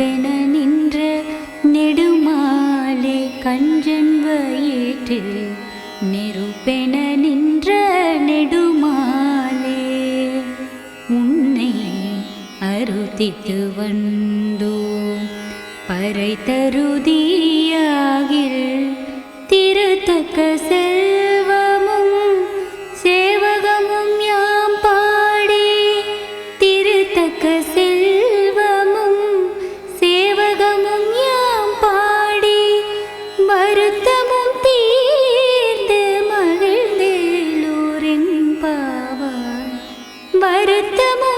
நெருப்பென நின்ற நெடுமாலே கஞ்சன் வயிற்றில் நெருப்பென நின்ற நெடுமாலே உன்னை அருதித்து வந்தோம் பறை தருதியாகில் திருத்தக்க வருத்தமும்